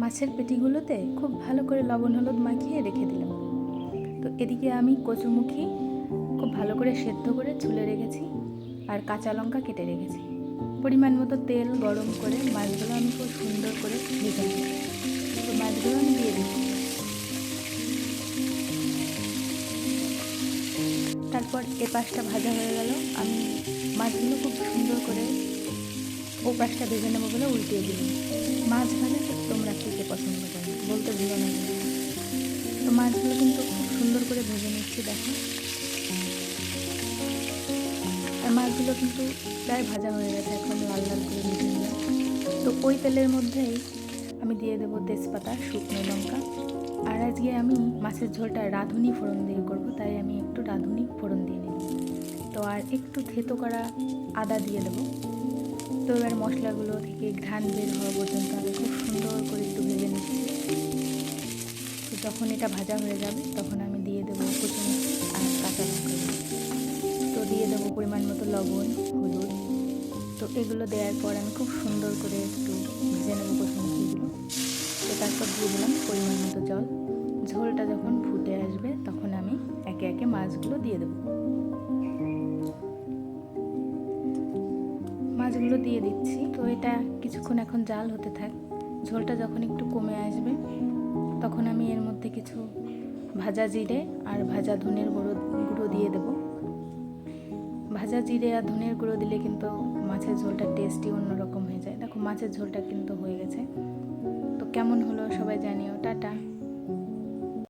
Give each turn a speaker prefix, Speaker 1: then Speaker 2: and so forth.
Speaker 1: মাছের পেটিগুলোতে খুব ভালো করে লবণ হলুদ মাখিয়ে রেখে দিলাম। তো এদিকে আমি কচুমুখী খুব ভালো করে সেদ্ধ করে ছুলে রেখেছি আর কাঁচা লঙ্কা কেটে রেখেছি। পরিমাণ মতো তেল গরম করে মাছগুলো আমি খুব সুন্দর করে ভেজে নেব তো মাছগুলো আমি দিয়ে দিচ্ছি তারপর এ পাশটা ভাজা হয়ে গেল। আমি মাছগুলো খুব সুন্দর করে ও পাশটা ভেজে নেব বলে উল্টিয়ে দিলাম। মাছ ভাজা তোমরা কে পছন্দ করো, বলতে ভুলো না। তো মাছগুলো কিন্তু খুব সুন্দর করে ভেজে নিচ্ছি, দেখো। আর মাছগুলো কিন্তু প্রায় ভাজা হয়ে গেছে, এখন লাল লাল করে ভেজে নিলাম। তো ওই তেলের মধ্যেই আমি দিয়ে দেবো তেজপাতা, শুকনো লঙ্কা। আর আজকে আমি মাছের ঝোলটা রাঁধুনি ফোড়ন দিয়ে করব, তাই আমি একটু রাঁধুনি ফোড়ন দিয়ে নিলাম। তো আর একটু থেতো করা আদা দিয়ে দেবো। তো এবার মশলাগুলো থেকে ঘ্রাণ বের হওয়া পর্যন্ত আমি খুব সুন্দর করে একটু ভেজে নিচ্ছি। তো যখন এটা ভাজা হয়ে যাবে, তখন আমি দিয়ে দেবো কুচুমুচি আর কাঁচা লঙ্কা তো দিয়ে দেবো পরিমাণ মতো লবণ, হলুদ। তো এগুলো দেওয়ার পর আমি খুব সুন্দর করে একটু ভেজে নেব কুচুমুচিগুলো তো তারপর দিয়ে দিলাম পরিমাণ মতো জল। ঝোলটা যখন ফুটে আসবে, তখন আমি একে একে মাছগুলো দিয়ে দেবো। মাছগুলো দিয়ে দিচ্ছি। তো এটা কিছুক্ষণ এখন জাল হতে থাক। ঝোলটা যখন একটু কমে আসবে, তখন আমি এর মধ্যে কিছু ভাজা জিরে আর ভাজা ধনের গুঁড়ো গুঁড়ো দিয়ে দেবো। ভাজা জিরে আর ধনের গুঁড়ো দিলে কিন্তু মাছের ঝোলটা টেস্টই অন্যরকম হয়ে যায়। দেখো, মাছের ঝোলটা কিন্তু হয়ে গেছে। তো কেমন হলো সবাই জানিও। টাটা।